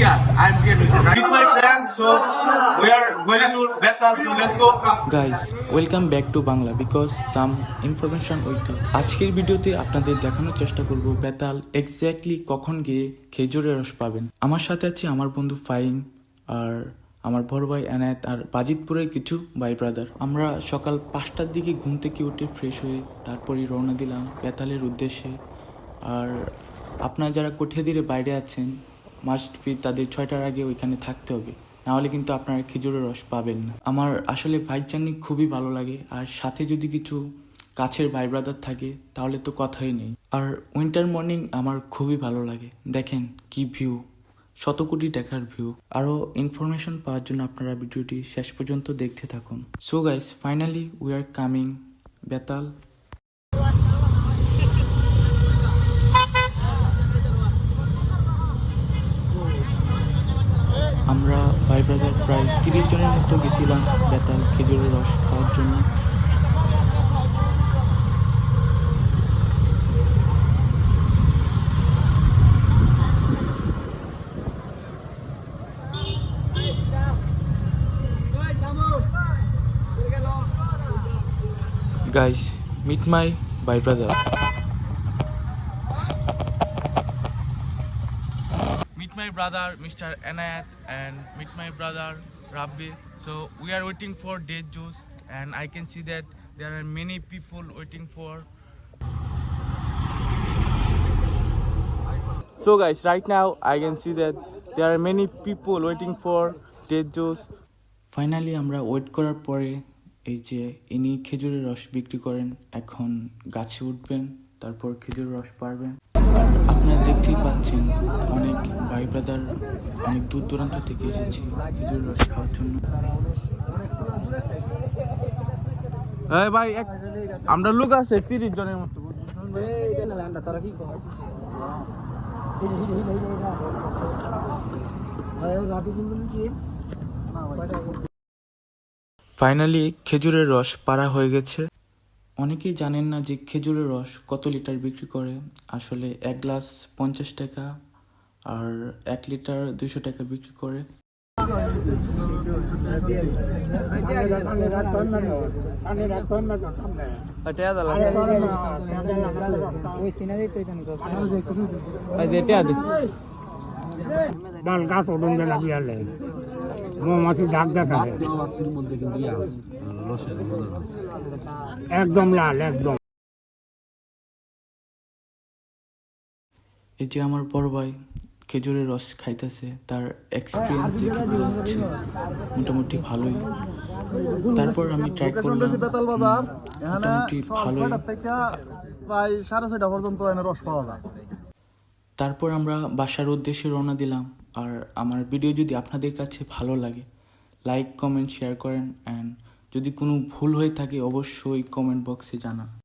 here. I'm here with with my friends. So we are going to Bethel. So let's go. Guys welcome back to Bangla because some information with আজকের ভিডিওতে আপনাদের দেখানোর চেষ্টা করব Betal exactly কখন গিয়ে খেজুরের রস পাবেন আমার সাথে আছে আমার বন্ধু ফাইন আর আমার বড় ভাই এনায়েত আর বাজিতপুরের কিছু ভাই ব্রাদার আমরা সকাল পাঁচটার দিকে ঘুম থেকে উঠে ফ্রেশ হয়ে তারপরে রওনা দিলাম বেতালের উদ্দেশ্যে আর আপনারা যারা কঠিয়াদিরে বাইরে আছেন মাস্ট বি তাদের ছয়টার আগে ওইখানে থাকতে হবে। নাহলে কিন্তু আপনারা খেজুরের রস পাবেন না। আমার আসলে বাইক জার্নি খুবই ভালো লাগে। আর সাথে যদি কিছু কাছের ভাই ব্রাদার থাকে, তাহলে তো কথাই নেই। আর উইন্টার মর্নিং আমার খুবই ভালো লাগে। দেখেন কি ভিউ শত কোটি দেখার ভিউ আরও ইনফরমেশন পাওয়ার জন্য আপনারা ভিডিওটি শেষ পর্যন্ত দেখতে থাকুন। So guys finally we are coming Bethel আমরা ভাই ব্রাদার প্রায় তিরিশ জনের মতো গেছিলাম বেতাল খেজুরের রস খাওয়ার জন্য। গাইস মিট মাই ভাই brother Meet my brother, Mr. Anayat, and meet my brother Rabbi. So we are waiting for date juice, and I can see that there are many people waiting for. So guys, right now I can see that there are many people waiting for date juice. Finally আমরা wait করার পরে এই যে ইনি খেজুরের রস বিক্রি করেন এখন গাছে উঠবেন তারপর খেজুরের রস পারবেন আপনারা দেখতেই পাচ্ছেন অনেক ভাই ব্রাদার অনেক দূর দূরান্ত থেকে এসেছে খেজুরের রস খাওয়ার জন্য। ভাই আমরা লোক আছে তিরিশ জনের মতো। ফাইনালি খেজুরের রস পাড়া হয়ে গেছে। অনেকেই জানেন না যে খেজুরের রস কত লিটার বিক্রি করে। আসলে এক গ্লাস পঞ্চাশ টাকা আর এক লিটার দুশো টাকা বিক্রি করে। ডাল গাছ মৌমাছি ডাক দেখা যে আমার বড় ভাই খেজুরের রস খাইতেছে। তার এক্সপিরিয়েন্স দেখে বোঝা যাচ্ছে মোটামুটি ভালোই। তারপর আমি ট্রাই করলাম মোটামুটি ভালোই। প্রায় সাড়ে ছয়টা পর্যন্ত রস পাওয়া যায় তারপর আমরা বাসার উদ্দেশ্যে রওনা দিলাম। আর আমার ভিডিও যদি আপনাদের কাছে ভালো লাগে লাইক কমেন্ট শেয়ার করেন অ্যান্ড যদি কোনো ভুল হয়ে থাকে অবশ্যই কমেন্ট বক্সে জানান।